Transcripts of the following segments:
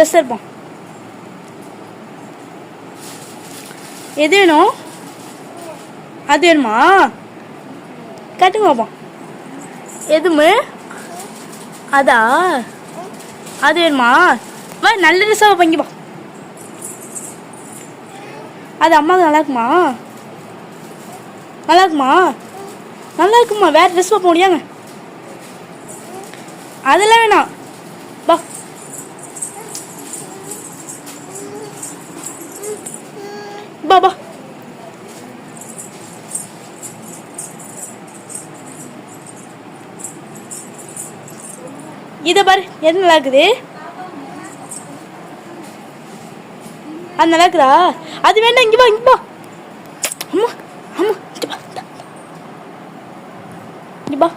Pressure இருப்போம் எது வேணும்? அது வேணுமா? கட்டுங்க பாப்போம் எதுமே அதா? அது வேணுமா? வா நல்ல ட்ரெஸ்ஸாக பங்கிப்பா அது அம்மாவுக்கு நல்லா இருக்குமா? நல்லா இருக்குமா? நல்லா இருக்குமா? வேற ட்ரெஸ் பார்ப்போம் முடியாங்க அதெல்லாம் வேணாம். பா. பாபா பா இதை பாரு எது நல்லா இருக்குது? அது நல்லா இருக்குதா? அது வேண்டாம் இங்கே வா இங்கே வா. அம்மா அம்மா இங்க வா. இந்தா, வா.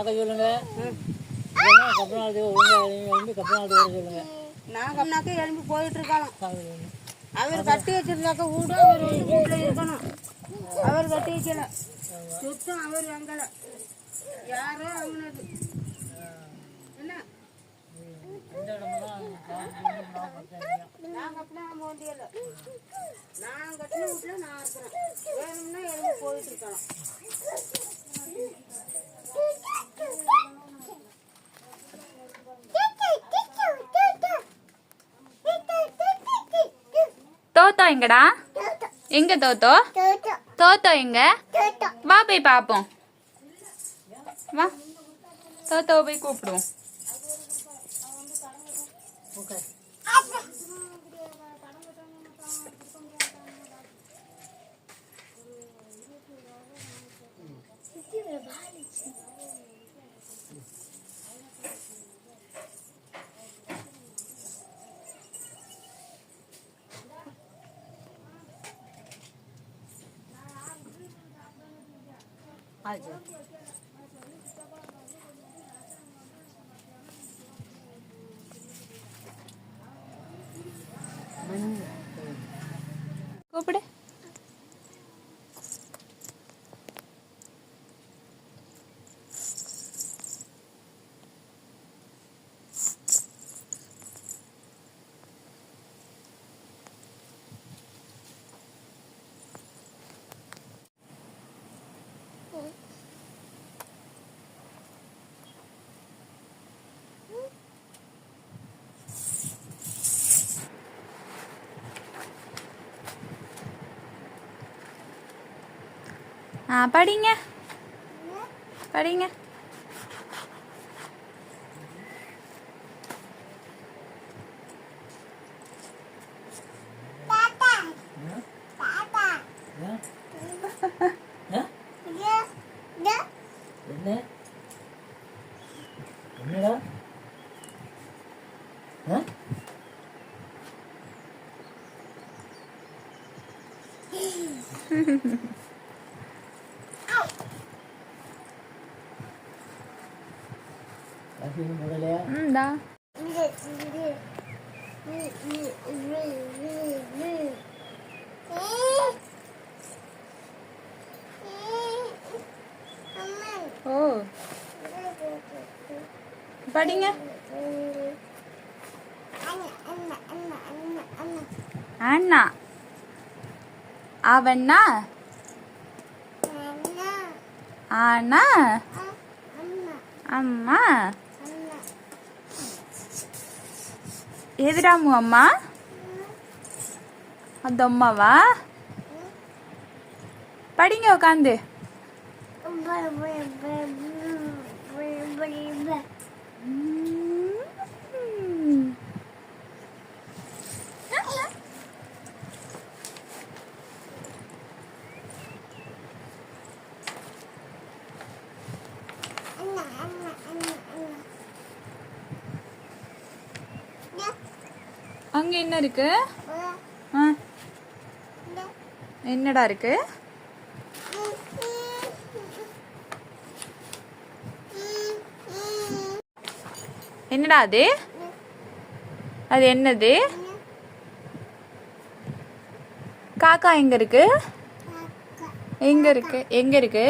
அதை சொல்லுங்க. கப்பநாள் கப்பநாளத்துக்கு ஒழுங்காக வந்து கப்பநாளத்துக்கு சொல்லுங்க. நாங்கன்னாக்க எழும்பி போயிட்டு இருக்கலாம் அவர் கட்டி வச்சிருந்தாக்க வீடு அவர் வந்து வீட்டுல இருக்கணும். அவர் கட்டி வைக்கல. சுத்தம் அவர் வாங்கல. யாரோ வாங்கினது. என்ன? எந்த இடமெல்லாம் நாங்க அப்படியே நம்ம வண்டியில நான் கட்டின வீட்டுல நான் இருக்கிறேன். வேணும்னா எழும்பி போயிட்டு இருக்கலாம் தோத்தோ எங்கடா? எங்க தோத்தோ? தோத்தோ. எங்க? வா போய் பாப்போம். வா. தோத்தோ போய் கூப்பிடுவோம். कपड़े? ஆ படிங்க படிங்க ஏன்? ஏன்? என்ன என்னடா ஆ? ஓ. படிங்க. அண்ணா அவண்ணா? அண்ணா. அம்மா. ఎదురాము అమ్మా అద్దమ్మవా படிங்க உட்காந்து அங்க என்ன இருக்கு? ஆ, என்னடா இருக்கு? என்னடா அது? அது என்னது? காக்கா எங்க இருக்கு? எங்க இருக்கு? எங்க இருக்கு?